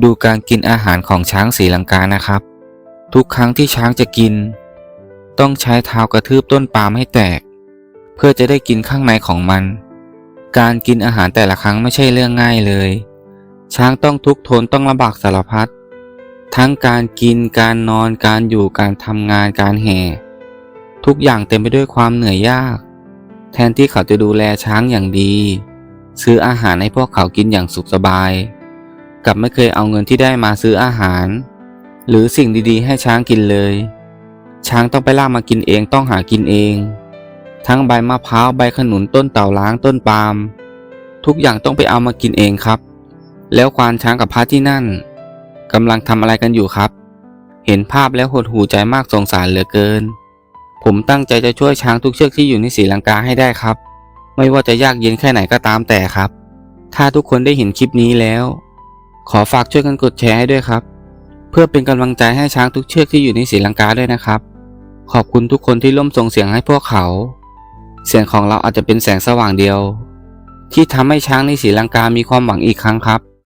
ดูการกินอาหารของช้างศรีลังกานะครับ ทุกครั้งที่ช้างจะกิน ต้องใช้เท้ากระทืบต้นปาล์มให้แตก เพื่อจะได้กินข้างในของมัน การกินอาหารแต่ละครั้งไม่ใช่เรื่องง่ายเลย ช้างต้องทุกทนต้องลำบากสารพัดทั้งการกินการนอนการอยู่การทำงานการแห่ ทุกอย่างเต็มไปด้วยความเหนื่อยยาก แทนที่เขาจะดูแลช้างอย่างดี ซื้ออาหารให้พวกเขากินอย่างสุขสบาย กลับไม่เคยเอาเงินที่ได้มาซื้ออาหาร หรือสิ่งดีๆ ให้ช้างกินเลย ช้างต้องไปล่ามากินเองต้องหากินเอง ทั้งใบมะพร้าวใบขนุนต้นเต่าล้างต้นปาล์มทุกอย่างต้องไปเอามากินเองครับ แล้วควานช้างกับพระที่นั่นกำลังทำอะไรกันอยู่ครับ เห็นภาพแล้วหดหูใจมากสงสารเหลือเกิน ผมตั้งใจจะช่วยช้างทุกเชือกที่อยู่ในศรีลังกาให้ได้ครับ ไม่ว่าจะยากเย็นแค่ไหนก็ตามแต่ครับ ถ้าทุกคนได้เห็นคลิปนี้แล้ว ขอฝากช่วยกันกดแชร์ให้ด้วยครับ เพื่อเป็นกำลังใจให้ช้างทุกเชือกที่อยู่ในศรีลังกาด้วยนะครับ ขอบคุณทุกคนที่ร่วมส่งเสียงให้พวกเขา เสียงของเราอาจจะเป็นแสงสว่างเดียว ที่ทำให้ช้างในศรีลังกามีความหวังอีกครั้งครับ